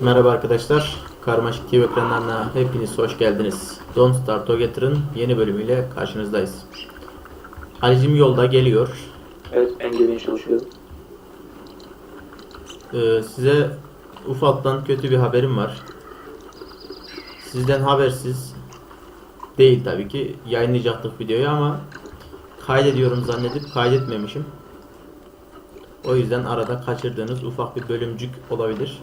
Merhaba arkadaşlar. Karmaşık TV ekranlarına hepiniz hoş geldiniz. Don't Start Together'ın yeni bölümüyle karşınızdayız. Halicim yolda geliyor. Evet engellemeye çalışıyorum. Ee, size ufaktan kötü bir haberim var. Sizden habersiz değil tabii ki. Yayınlayacaktık videoyu ama kaydediyorum zannedip kaydetmemişim. O yüzden arada kaçırdığınız ufak bir bölümcük olabilir.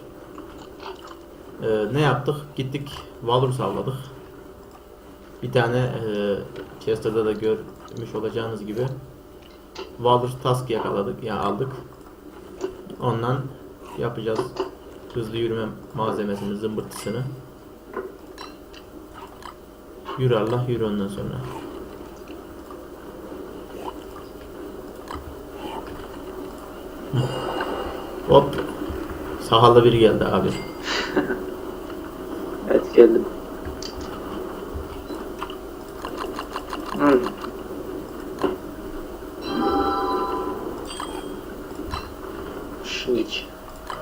Ee, ne yaptık? Gittik Valur savladık. Bir tane e, Chester'da da görmüş olacağınız gibi Valur task yakaladık ya aldık. Ondan yapacağız hızlı yürüme malzemesini, zımbırtısını. Yürü Allah yürü ondan sonra. Hop. Sakallı biri geldi abi. Geldim. Hmm. Şimdiki.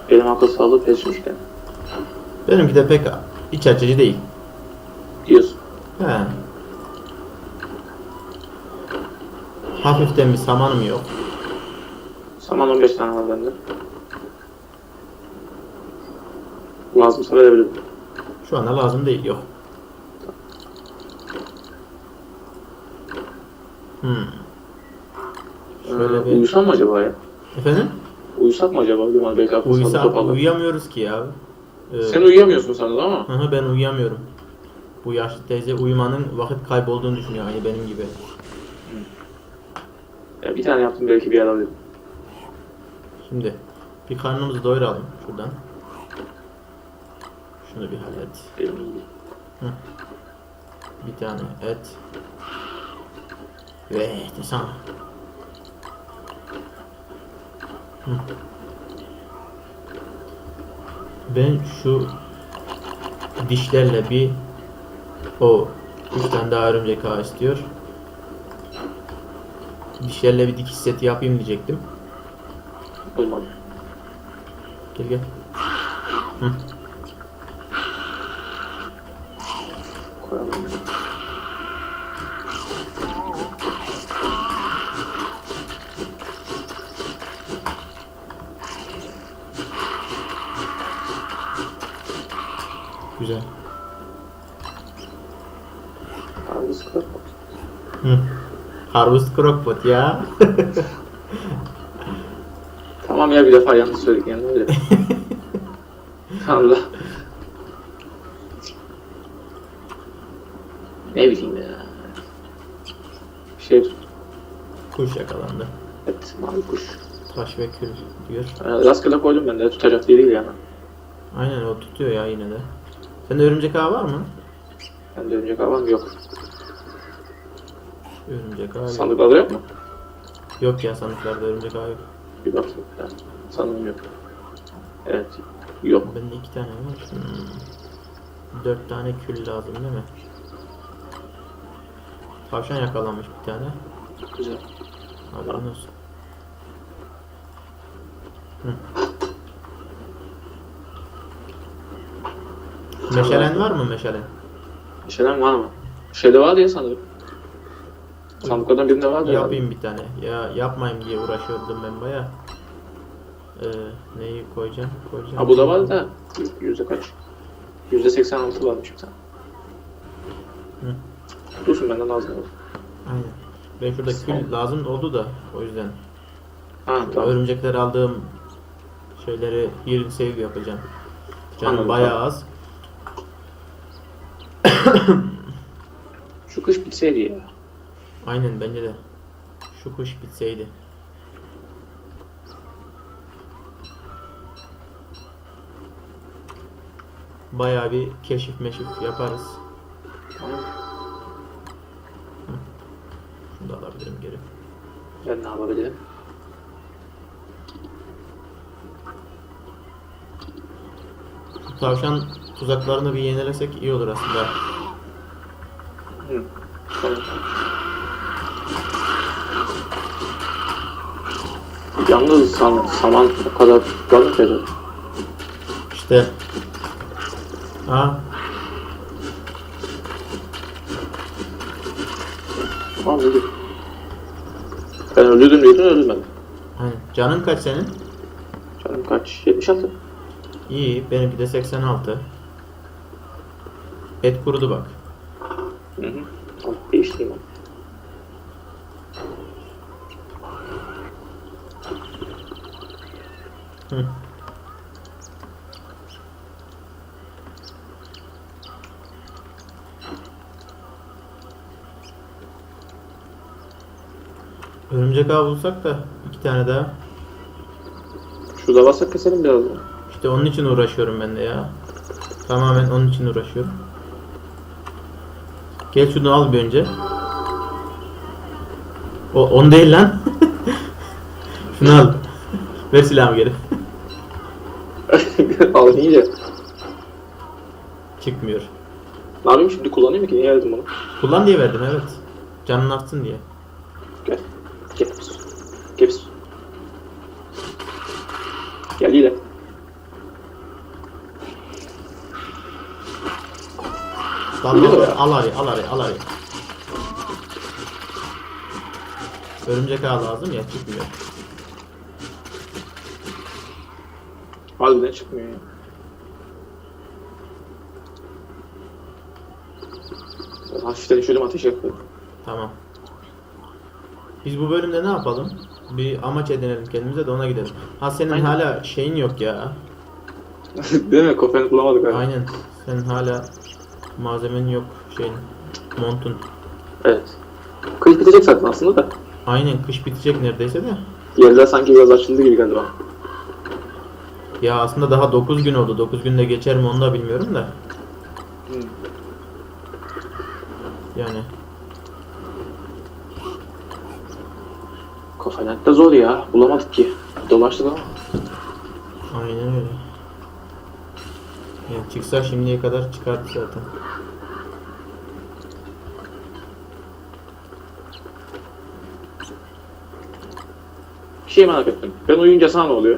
Benim akıl sağlığı pesmişken Benimki de pek iç açıcı değil. diyorsun. He. Hafiften bir samanım yok. Saman 15 tane var bende. Lazımsa verebilirim. Şu anda lazım değil. Yok. Hmm. Şöyle Ee, bir... Uyusam mı acaba ya? Efendim? Uyusak mı acaba? Bilmem belki akıl sağlığı Uyusa, toparlar. uyuyamıyoruz ki ya. Ee, Sen uyuyamıyorsun sanırım ama. Hı hı, ben uyuyamıyorum. Bu yaşlı teyze uyumanın vakit kaybolduğunu düşünüyor aynı benim gibi. Ya bir tane yaptım belki bir yer alırım. Şimdi bir karnımızı doyuralım şuradan. Şunu bir hallet. İyi. Bir tane et. Ve desana. Hı. Ben şu dişlerle bir o üç tane daha örümcek ağı istiyor. Dişlerle bir dikiş seti yapayım diyecektim. Gel gel. Hı. Güzel. Abi sıkıntı. Hı. Harvest Crockpot ya. Tamam ya bir defa yanlış söyledik yani öyle. Allah. Ne bileyim ya. Şey, Kuş yakalandı. evet mavi kuş. Taş ve diyor. Ee, rastgele koydum ben de tutacak değil yani. Aynen o tutuyor ya yine de. Sende örümcek ağı var mı? Ben de önce kavan yok. Örümcek ağı. Sandıklarda yok mu? Yok ya sandıklarda örümcek ağı yok. Bir bakayım. Ya. Sanırım yok. Evet. Yok. Bende iki tane var. Hmm. Dört tane kül lazım değil mi? Tavşan yakalanmış bir tane. Güzel. Haberin olsun. Meşalen var mı meşalen? Şeyden var mı? Şeyde vardı ya sanırım. Sandıklardan birinde vardı ya. Yapayım bir tane. Ya yapmayayım diye uğraşıyordum ben baya. Ee, neyi koyacağım? Koyacağım. Ha bu da vardı da. Yüzde kaç? Yüzde 86 varmış bir tane. Hı. Dursun benden lazım olur. Aynen. Ben şurada kül lazım oldu da o yüzden. Ha tamam. Örümcekler aldığım şeyleri healing save yapacağım. Canım Anladım, bayağı az. Şu kış bitseydi ya. Aynen bence de. Şu kuş bitseydi. Bayağı bir keşif meşif yaparız. Tamam. Şunu da alabilirim geri. Ben ne yapabilirim? Tavşan tuzaklarını bir yenilesek iyi olur aslında. Hı. Tamam. Yalnız sam- saman o kadar ki. İşte Aa, Tamam öldü. Ben öldürdüm diyorsun öldürmedim. aynen. Canın kaç senin? Canım kaç? 76. İyi, benimki de 86. Et kurudu bak. Hı hı. Onu. Hı. Örümcek ağı bulsak da iki tane daha. Şurada varsa keselim biraz. İşte onun için uğraşıyorum ben de ya. Tamamen onun için uğraşıyorum. Gel şunu al bir önce. O on değil lan. şunu al. Ver silahımı geri. Al iyice. Çıkmıyor. Ne yapayım şimdi kullanayım mı ki? Niye verdim bunu? Kullan diye verdim evet. Canın artsın diye. Gel. Gel. Gel yine. Mi? al al arayı al. Örümcek ağı lazım ya çıkmıyor. Harbiden çıkmıyor ya. Ben hafiften üşüdüm ateş yapıyorum. Tamam. Biz bu bölümde ne yapalım? Bir amaç edinelim kendimize de ona gidelim. Ha senin Aynen. hala şeyin yok ya. Değil mi? Kofeni bulamadık abi. Aynen. Senin hala malzemen yok şeyin. Montun. Evet. Kış bitecek zaten aslında da. Aynen kış bitecek neredeyse de. Yerler sanki biraz açıldı gibi geldi bana. Ya aslında daha 9 gün oldu. 9 günde geçer mi onu da bilmiyorum da. Yani Kofenet de zor ya. Bulamadık ki. Dolaştık ama. aynen öyle. Yani çıksa şimdiye kadar çıkardı zaten. Bir şey merak ettim. Ben uyuyunca sana ne oluyor?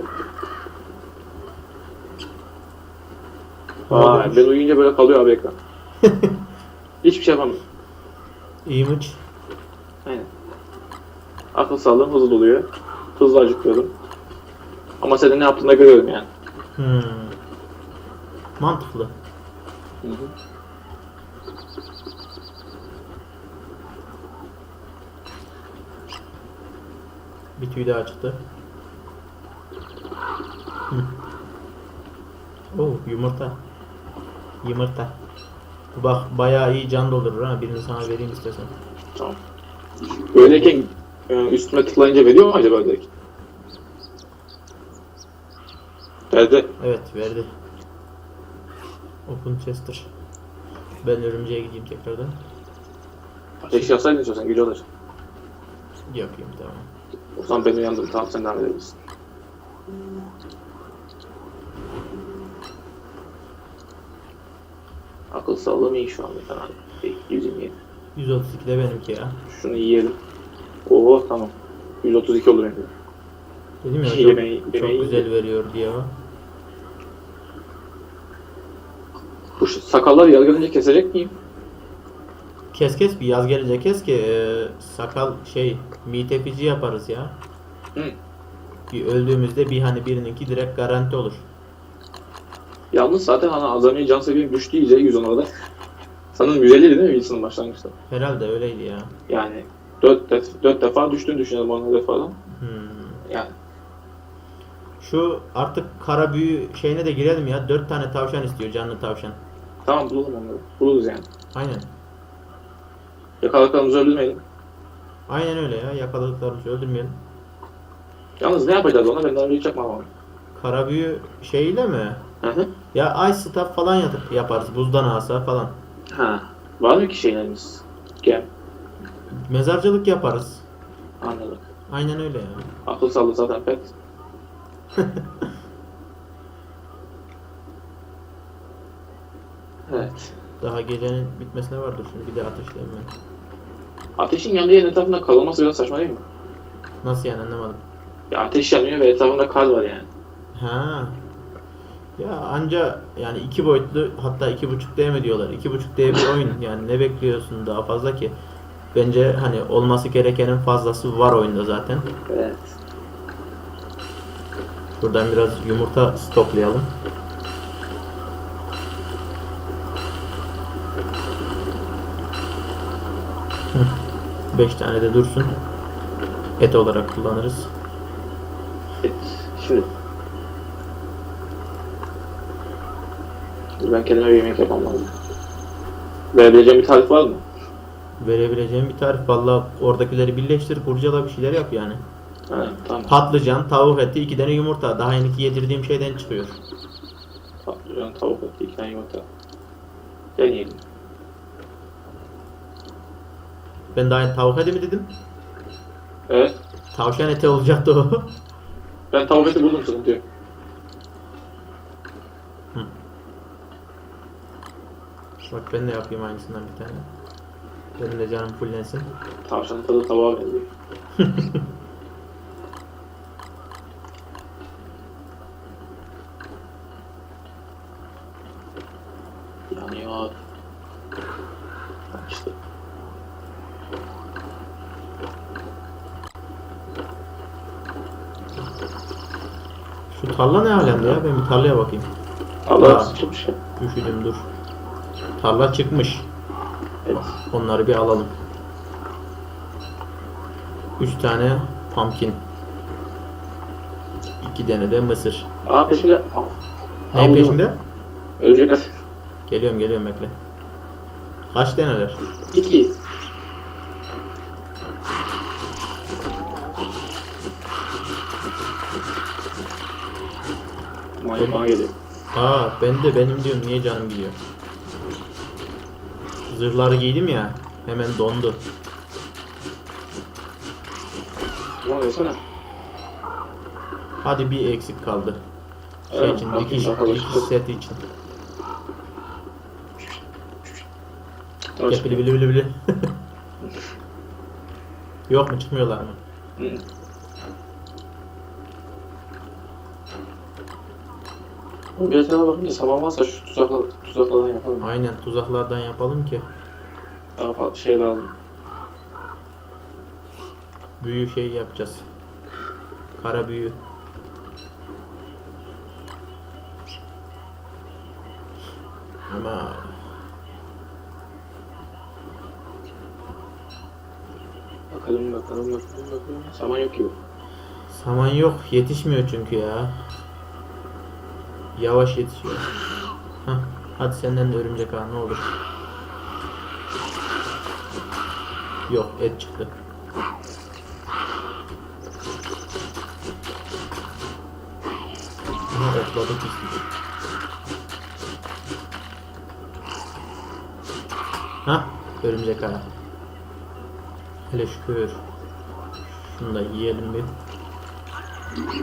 Oluyormuş? ben uyuyunca böyle kalıyor abi ekran. Hiçbir şey yapamıyorum. İyiymiş. Aynen. Akıl sağlığım hızlı doluyor. Hızlı acıkıyorum. Ama senin ne yaptığını da görüyorum yani. Hmm. Mantıklı. Bir tüy daha çıktı. Hı. Oo yumurta. Yumurta. Bu Bak bayağı iyi can doldurur ha. Birini sana vereyim istersen. Tamam. Böyleyken e, üstüme tıklayınca veriyor mu acaba direkt? Nerede? Evet verdi. Open Chester. Ben örümceğe gideyim tekrardan. Ateş yapsaydın istiyorsan güzel olur. Yapayım tamam. O zaman ben uyandım. Tamam sen devam edebilirsin. Akıl sağlığım iyi şu an. Bir tane değil. 127. 132 de benimki ya. Şunu yiyelim. Oo tamam. 132 olur yani. Dedim ya çok, Yemeği- çok yemeği- güzel veriyor diye o. Bu şu sakallar yaz gelince kesecek miyim? Kes kes bir yaz gelince kes ki e, sakal şey mitefici yaparız ya. Hı. Bir öldüğümüzde bir hani birininki direkt garanti olur. Yalnız zaten hani azami can seviyem düştü iyice 110 orada. Sanırım 150 değil mi Wilson'ın başlangıçta? Herhalde öyleydi ya. Yani 4, def 4 defa düştüğünü düşünelim onun defadan. Hmm. Yani Şu artık kara büyü şeyine de girelim ya. 4 tane tavşan istiyor canlı tavşan. Tamam bulalım onları. Buluruz yani. Aynen. Yakaladıklarımızı öldürmeyelim. Aynen öyle ya. Yakaladıklarımızı öldürmeyelim. Yalnız ne yapacağız ona ben daha önce hiç yapmam ama. Kara büyü şeyiyle mi? Hı hı. Ya ice staff falan yap- yaparız. Buzdan asa falan. Ha. Var mı ki şeylerimiz? Gel. Mezarcılık yaparız. Anladık. Aynen öyle ya. Akıl sağlığı zaten pet. evet. Daha gecenin bitmesine var dur şimdi bir de ateşleyeyim ben. Ateşin yandığı yerin etrafında kalınması biraz saçma değil mi? Nasıl yani anlamadım. Ya ateş yanıyor ve etrafında kar var yani. Ha. Ya anca yani iki boyutlu hatta iki buçuk D mi diyorlar. İki buçuk D bir oyun yani ne bekliyorsun daha fazla ki? Bence hani olması gerekenin fazlası var oyunda zaten. Evet. Buradan biraz yumurta stoklayalım. 5 tane de dursun. Et olarak kullanırız. Şimdi. Ben kendime yemek yapmam lazım. Verebileceğim bir tarif var mı? Verebileceğim bir tarif. Valla oradakileri birleştir, kurcala bir şeyler yap yani. Ha, tamam. Patlıcan, tavuk eti, iki tane yumurta. Daha henki yedirdiğim şeyden çıkıyor. Patlıcan, tavuk eti, iki tane yumurta. Deneyelim. Ben daha tavuk eti mi dedim? Evet. Tavşan eti olacaktı o. Ben tavuk eti buldum sıkıntı yok. Bak ben de yapayım aynısından bir tane. Benim de canım fullensin. Tavşanın tadı tavuğa benziyor. Yanıyor. İşte. Şu tarla ne alemde ya? Ben bir tarlaya bakayım. Allah Aa, tutmuş. Üşüdüm dur. Tarla çıkmış. Evet. Onları bir alalım. 3 tane pumpkin. 2 tane de mısır. Aa peşinde. Ne peşinde? Ölecekler. Geliyorum geliyorum bekle. Kaç taneler? 2. bana geliyor. Aa ben de benim diyorum niye canım gidiyor. Zırhları giydim ya. Hemen dondu. Ne oluyor Hadi bir eksik kaldı. Şey Evet, için, dikiş, dikiş seti için. Gel bili bili bili bili. Yok mu çıkmıyorlar mı? Hı. Bu bir tane bakınca saman varsa şu tuzakla, tuzaklardan yapalım. Aynen tuzaklardan yapalım ki Daha fazla şey lazım. büyü şey yapacağız. Kara büyü. Ama Bakalım bakalım bakalım bakalım. Saman yok gibi. saman yok yetişmiyor çünkü ya. Yavaş yetişiyor. Hah, hadi senden de örümcek ağa ne olur. Yok et çıktı. Aha okladık işte. Ha örümcek ağa. Hele şükür. Şunu da yiyelim bir.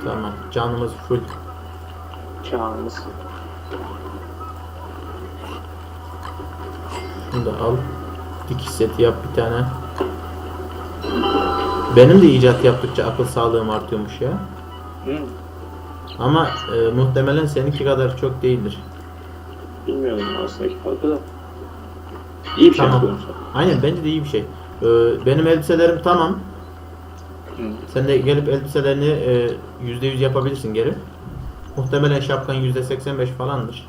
Tamam canımız full. Kağımız. Şunu da al. Dikiş seti yap bir tane. Benim de icat yaptıkça akıl sağlığım artıyormuş ya. Hı. Ama e, muhtemelen seninki kadar çok değildir. Bilmiyorum arasındaki farkı da. İyi bir şey Tamam. yapıyorum sen. Aynen bence de iyi bir şey. E, benim elbiselerim tamam. Hı. Sen de gelip elbiselerini e, %100 yapabilirsin geri. Muhtemelen şapkan %85 falandır.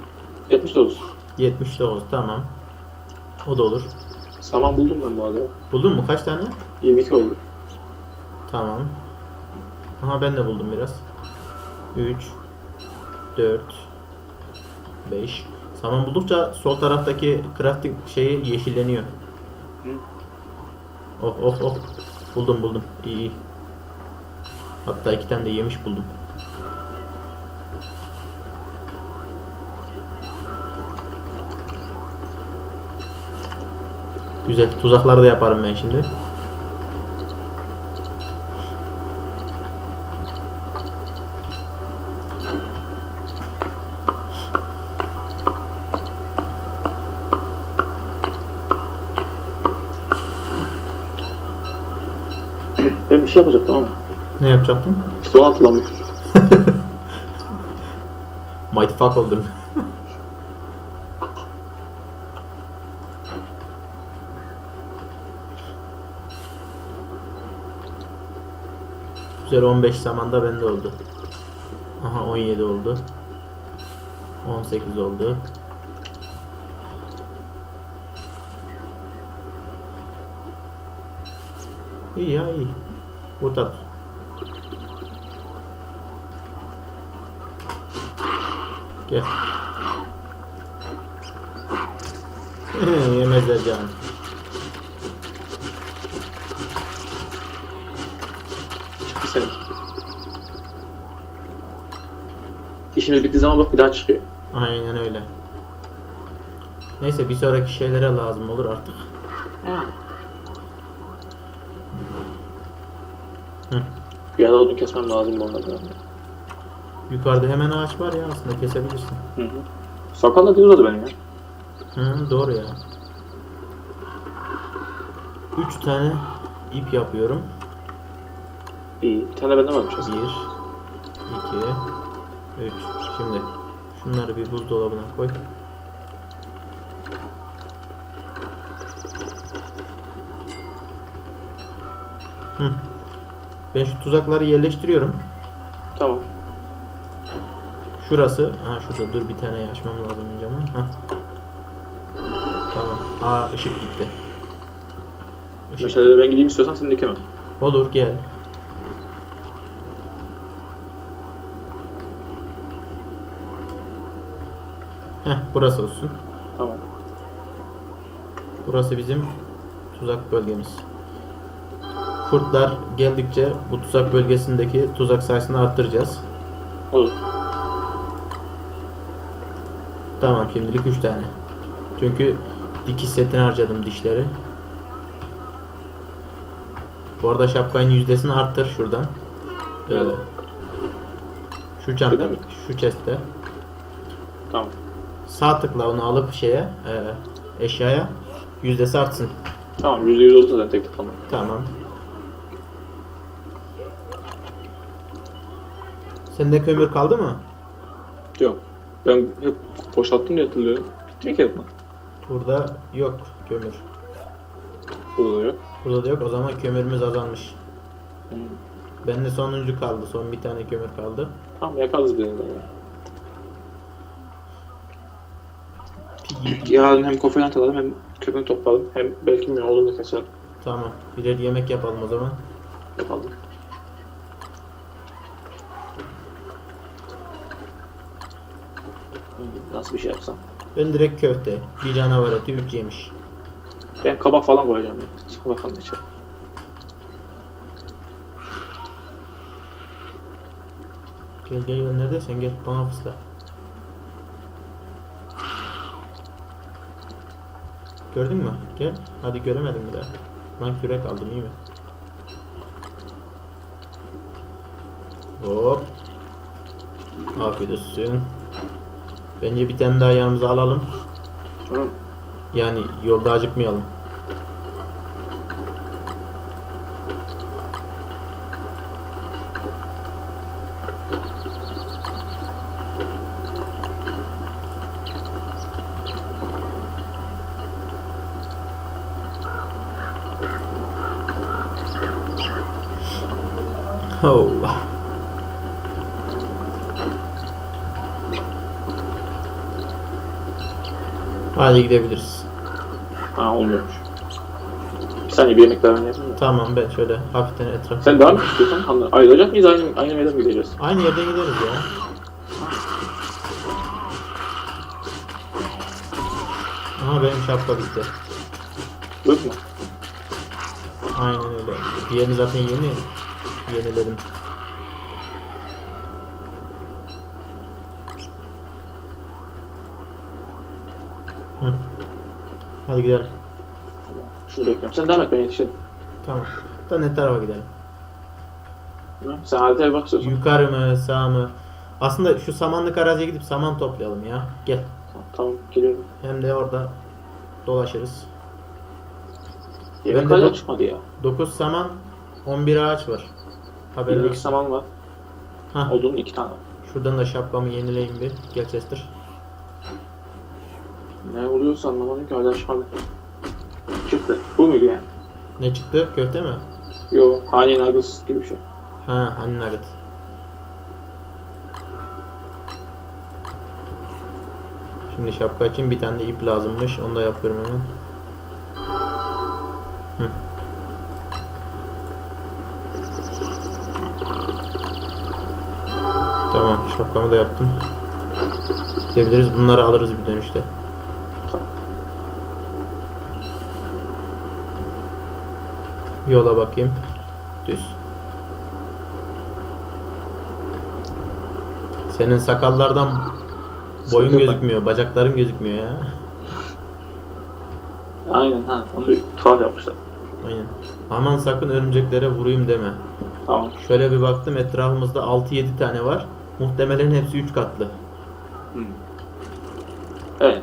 79. 79 tamam. O da olur. Saman buldum ben bu arada. Buldun mu? Kaç tane? 22 oldu. Tamam. Aha ben de buldum biraz. 3 4 5 Saman buldukça sol taraftaki crafting şeyi yeşilleniyor. Hı. Oh oh oh. Buldum buldum. İyi iyi. Hatta iki tane de yemiş buldum. Güzel. Tuzakları da yaparım ben şimdi. Ben bir şey yapacaktım ama. Ne yapacaktın? İşte onu hatırlamıyorum. Mighty ufak oldum. Güzel 15 zamanda bende oldu. Aha 17 oldu. 18 oldu. İyi ya iyi. Kurtar. Gel. Yemezler canım. Çıktı senin. İşimiz bittiği zaman bak bir daha çıkıyor. Aynen öyle. Neyse bir sonraki şeylere lazım olur artık. Hı. Bir ara odun kesmem lazım bu onlardan. Yukarıda hemen ağaç var ya aslında kesebilirsin. Hı hı. Sakal da uzadı benim ya. Hı, doğru ya. 3 tane ip yapıyorum. İyi. Bir tane bende varmış 1 aslında. 2 3 Şimdi şunları bir buzdolabına koy. Hı. Ben şu tuzakları yerleştiriyorum. Tamam. Şurası, ha şurada dur bir tane açmam lazım ama. Ha. Tamam. Aa ışık gitti. Işık. Mesela ben gideyim istiyorsan seni dikemem. Olur gel. Heh burası olsun. Tamam. Burası bizim tuzak bölgemiz. Kurtlar geldikçe bu tuzak bölgesindeki tuzak sayısını arttıracağız. Olur. Tamam şimdilik 3 tane. Çünkü dikiş setini harcadım dişleri. Bu arada şapkanın yüzdesini arttır şuradan. Ee, Evet. şu çanta, şu chest'te. Tamam. Sağ tıkla onu alıp şeye, e, eşyaya yüzdesi artsın. Tamam yüzde yüz oldu zaten tek tek tamam. Sende kömür kaldı mı? Yok. Ben hep boşalttım diye hatırlıyorum. Bitti mi ki yapma? Burada yok kömür. Burada da yok. Burada da yok. O zaman kömürümüz azalmış. Hmm. Bende sonuncu kaldı. Son bir tane kömür kaldı. Tamam yakarız birini de. Yarın hem kofeyen alalım hem köpüğünü toplayalım. Hem belki mi olur da keselim. Tamam. Birer yemek yapalım o zaman. Yapalım. Nasıl bir şey yapsam? Ben direkt köfte. Bir canavar eti, üç yemiş. Ben kabak falan koyacağım ya. Kabak falan içerim. Gel gel gel neredesin gel bana fısla. Gördün mü? Gel. Hadi göremedim bir daha. Lan kürek aldım iyi mi? Hop. Afiyet olsun. Bence bir tane daha yanımıza alalım. Tamam. Yani yolda acıkmayalım. Oh. Hadi gidebiliriz. Ha olmuyormuş. Bir saniye bir yemek daha da. Tamam ben şöyle hafiften etraf. Sen devam et istiyorsan. Anla- Ayrılacak mıyız? Aynı, aynı yerden mi gideceğiz? Aynı yerden gideriz ya. Aha benim şapka bitti. Yok mu? Aynen öyle. Diğerini zaten yeni yeniledim. Hı. Hadi gidelim. Şunu bekliyorum. Sen devam et ben yetişirim. Tamam. Da ne tarafa gidelim? Hı? Sen haritaya bak istiyorsan. Yukarı mı, sağ mı? Aslında şu samanlık araziye gidip saman toplayalım ya. Gel. Tamam, geliyorum. Hem de orada dolaşırız. Yemek hala çıkmadı ya. 9 saman, 11 ağaç var. Haberin 22 olsun. saman var. Hah, Odun 2 tane. Şuradan da şapkamı yenileyim bir. Gel Chester. Ne oluyorsa anlamadım ki hala çıkmadı. Çıktı. Bu muydu yani? Ne çıktı? Köfte mi? Yo, hani Nuggets gibi bir şey. Ha, hani nugget. Şimdi şapka için bir tane de ip lazımmış. Onu da yapıyorum hemen. Hı. Tamam, şapkamı da yaptım. Gidebiliriz. Bunları alırız bir dönüşte. Yola bakayım. Düz. Senin sakallardan boyun gözükmüyor, bacakların gözükmüyor ya. Aynen ha. Onu tuhaf yapmışlar. Aynen. Aman sakın örümceklere vurayım deme. Tamam. Şöyle bir baktım etrafımızda 6-7 tane var. Muhtemelen hepsi 3 katlı. Hmm. Evet.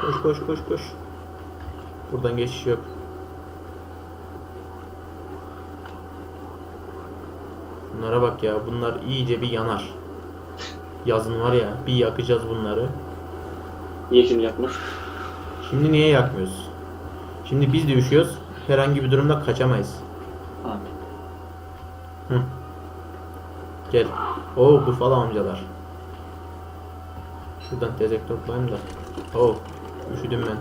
Koş koş koş koş. Buradan geçiş yok. Bunlara bak ya. Bunlar iyice bir yanar. Yazın var ya bir yakacağız bunları. Yeşil yapmış. Şimdi niye yakmıyoruz? Şimdi biz de üşüyoruz. Herhangi bir durumda kaçamayız. Ha. Hı. Gel. Oo Buffalo amcalar. Şuradan tezek toplayayım da. Oo üşüdüm ben.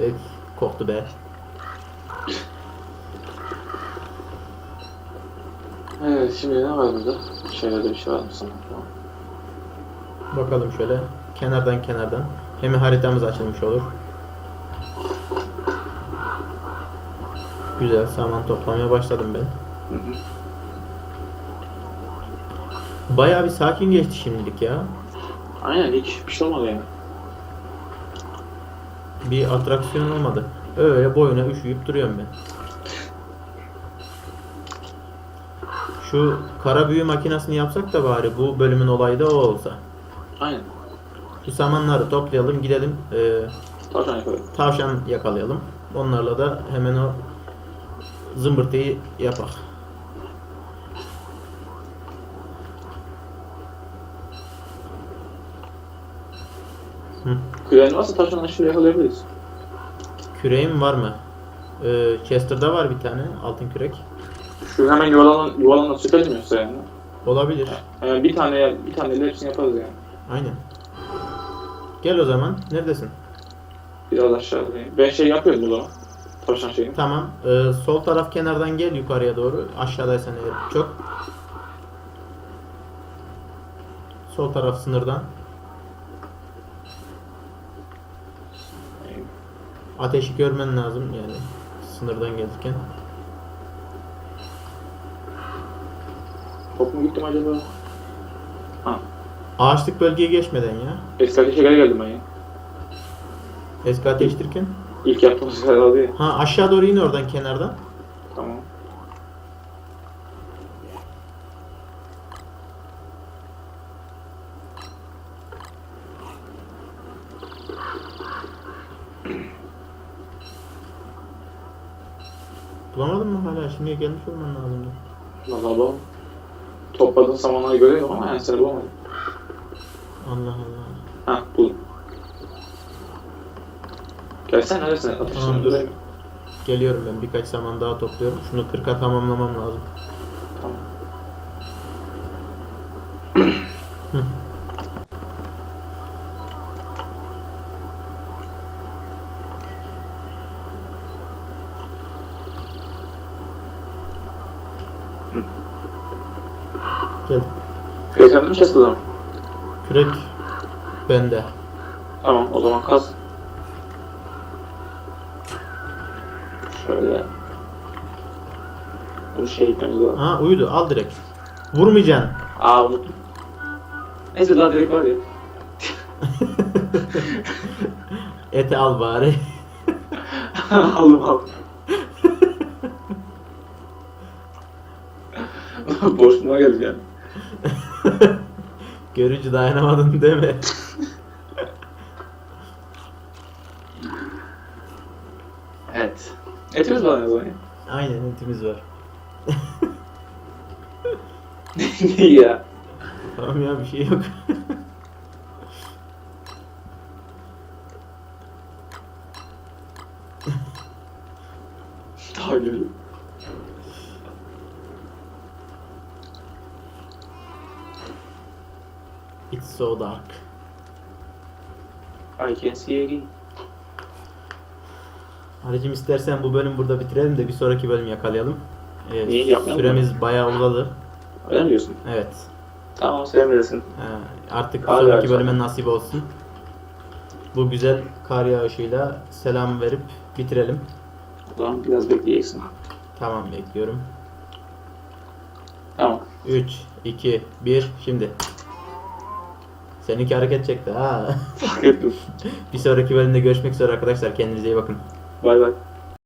Evet koktu be. Evet şimdi ne var burada? Şeylerde bir şey var mı sana? Bakalım şöyle kenardan kenardan. Hem haritamız açılmış olur. Güzel saman toplamaya başladım ben. Hı hı. Bayağı bir sakin geçti şimdilik ya. Aynen hiç bir şey olmadı yani. Bir atraksiyon olmadı. Öyle boyuna üşüyüp duruyorum ben. Şu kara büyü makinesini yapsak da bari bu bölümün olayı da o olsa. Aynen. Şu samanları toplayalım gidelim e, Tavşan tavşan yakalayalım. Onlarla da hemen o zımbırtıyı yapak. Hı. Küreğin varsa tavşanla şimdi yakalayabiliriz. Küreğim var mı? E, Chester'da var bir tane altın kürek. Şu hemen yuvarlanan süper mi yoksa yani? Olabilir. Yani bir tane bir tane hepsini yaparız yani. Aynen. Gel o zaman. Neredesin? Biraz aşağıda. Ben şey yapıyorum o zaman. Tavşan şeyini. Tamam. Ee, sol taraf kenardan gel yukarıya doğru. Aşağıdaysan eğer çok. Sol taraf sınırdan. Ateşi görmen lazım yani. Sınırdan gelirken. Top mu gittim acaba? Ha. Ağaçlık bölgeye geçmeden ya. Eski ateşe geri geldim ben ya. Eski ateştirken. İlk yaptığımız yer aldı ya. Ha aşağı doğru in oradan kenardan. Tamam. Bulamadın mı hala? Şimdiye gelmiş olman lazımdı. Valla bu. Topladığın samanları görüyorum ama yani seni bulamadım. Allah Allah. Ha buldum. Gelsene neredesin? Ateşini Tamam. durayım. Geliyorum ben birkaç zaman daha topluyorum. Şunu 40'a tamamlamam lazım. Tamam. Hı. Gel. Gözlemde mi kesildi ama? Kürek bende. Tamam o zaman kaz. Şöyle. Bu şey gitmemiz lazım. Ha uyudu al direkt. Vurmayacaksın. Aa unuttum. Neyse daha direkt var ya. Eti al bari. aldım aldım. Boşluğuma geldi yani. Görücü dayanamadın değil mi? O zaman ya. Aynen netimiz var. Ya. Tamam ya bir şey yok. Gülüyor. It's so dark. I can see again. Halicim istersen bu bölüm burada bitirelim de bir sonraki bölüm yakalayalım. Evet, İyi, yapmayalım süremiz bayağı uzadı. Öyle mi diyorsun? Evet. Tamam sen bilirsin. Ee, artık bir Hadi sonraki akşam. bölüme nasip olsun. Bu güzel kar yağışıyla selam verip bitirelim. O zaman biraz bekleyeceksin. Tamam bekliyorum. Tamam. 3, 2, 1 şimdi. Seninki hareket çekti ha. Fark ettim. bir sonraki bölümde görüşmek üzere arkadaşlar. Kendinize iyi bakın. Bay bay.